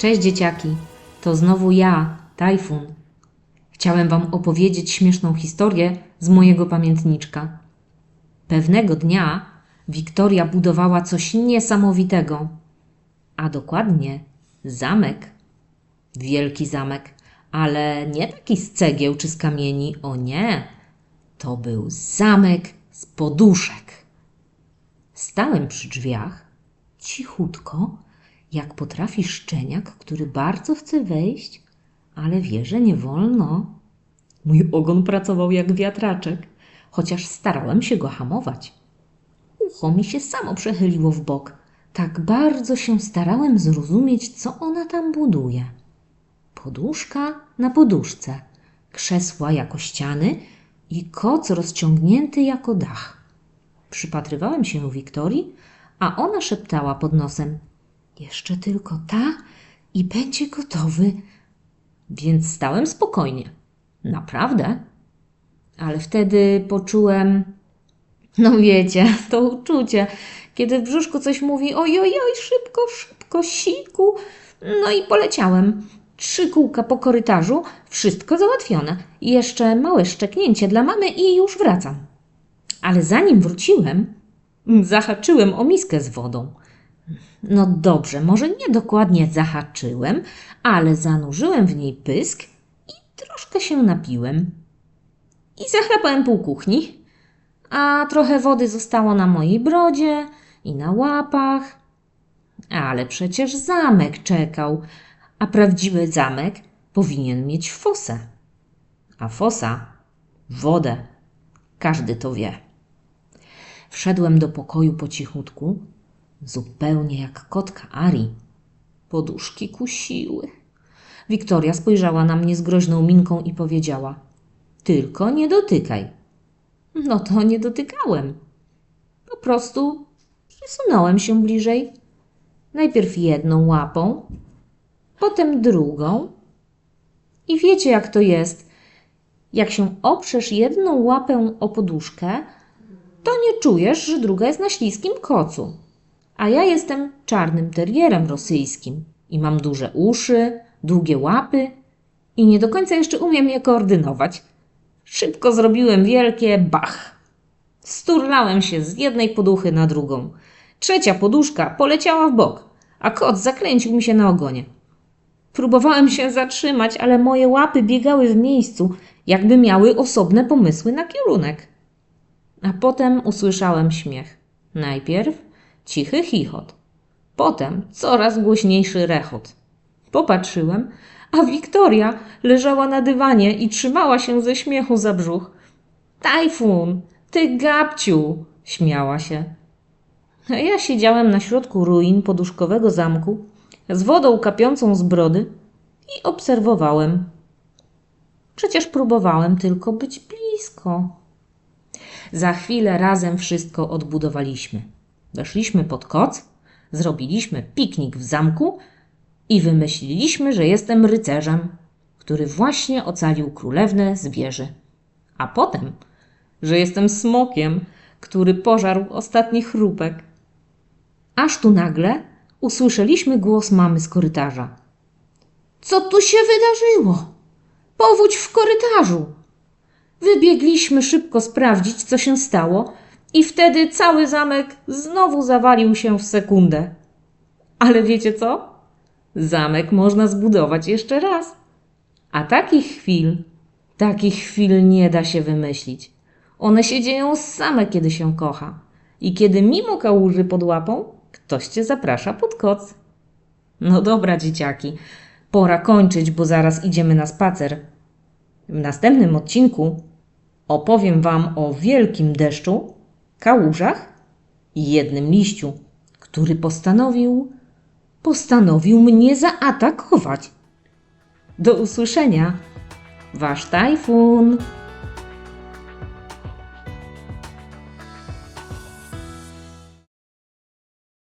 Cześć dzieciaki, to znowu ja, Tajfun. Chciałem wam opowiedzieć śmieszną historię z mojego pamiętniczka. Pewnego dnia Wiktoria budowała coś niesamowitego, a dokładnie zamek. Wielki zamek, ale nie taki z cegieł czy z kamieni, o nie. To był zamek z poduszek. Stałem przy drzwiach, cichutko, jak potrafi szczeniak, który bardzo chce wejść, ale wie, że nie wolno. Mój ogon pracował jak wiatraczek, chociaż starałem się go hamować. Ucho mi się samo przechyliło w bok. Tak bardzo się starałem zrozumieć, co ona tam buduje. Poduszka na poduszce, krzesła jako ściany i koc rozciągnięty jako dach. Przypatrywałem się Wiktorii, a ona szeptała pod nosem: Jeszcze tylko ta i będzie gotowy. Więc stałem spokojnie. Naprawdę. Ale wtedy poczułem, no wiecie, to uczucie, kiedy w brzuszku coś mówi: ojojoj, szybko, szybko, siku. No i poleciałem. Trzy kółka po korytarzu, wszystko załatwione. Jeszcze małe szczeknięcie dla mamy i już wracam. Ale zanim wróciłem, zahaczyłem o miskę z wodą. No dobrze, może nie dokładnie zahaczyłem, ale zanurzyłem w niej pysk i troszkę się napiłem. I zachlapałem pół kuchni, a trochę wody zostało na mojej brodzie i na łapach. Ale przecież zamek czekał, a prawdziwy zamek powinien mieć fosę. A fosa wodę. Każdy to wie. Wszedłem do pokoju po cichutku, zupełnie jak kotka Ari. Poduszki kusiły. Wiktoria spojrzała na mnie z groźną minką i powiedziała: Tylko nie dotykaj. No to nie dotykałem. Po prostu przysunąłem się bliżej. Najpierw jedną łapą, potem drugą. I wiecie, jak to jest. Jak się oprzesz jedną łapę o poduszkę, to nie czujesz, że druga jest na śliskim kocu. A ja jestem czarnym terierem rosyjskim i mam duże uszy, długie łapy i nie do końca jeszcze umiem je koordynować. Szybko zrobiłem wielkie bach. Sturlałem się z jednej poduchy na drugą. Trzecia poduszka poleciała w bok, a kot zakręcił mi się na ogonie. Próbowałem się zatrzymać, ale moje łapy biegały w miejscu, jakby miały osobne pomysły na kierunek. A potem usłyszałem śmiech. Najpierw cichy chichot, potem coraz głośniejszy rechot. Popatrzyłem, a Wiktoria leżała na dywanie i trzymała się ze śmiechu za brzuch. Tajfun, ty gabciu, śmiała się. A ja siedziałem na środku ruin poduszkowego zamku z wodą kapiącą z brody i obserwowałem. Przecież próbowałem tylko być blisko. Za chwilę razem wszystko odbudowaliśmy. Weszliśmy pod koc, zrobiliśmy piknik w zamku i wymyśliliśmy, że jestem rycerzem, który właśnie ocalił królewnę z. A potem, że jestem smokiem, który pożarł ostatni chrupek. Aż tu nagle usłyszeliśmy głos mamy z korytarza. Co tu się wydarzyło? Powódź w korytarzu! Wybiegliśmy szybko sprawdzić, co się stało, i wtedy cały zamek znowu zawalił się w sekundę. Ale wiecie co? Zamek można zbudować jeszcze raz. A takich chwil, takich chwil nie da się wymyślić. One się dzieją same, kiedy się kocha. I kiedy mimo kałuży pod łapą, ktoś cię zaprasza pod koc. No dobra, dzieciaki, pora kończyć, bo zaraz idziemy na spacer. W następnym odcinku opowiem Wam o wielkim deszczu, kałużach i jednym liściu, który postanowił, postanowił mnie zaatakować. Do usłyszenia, Wasz tajfun.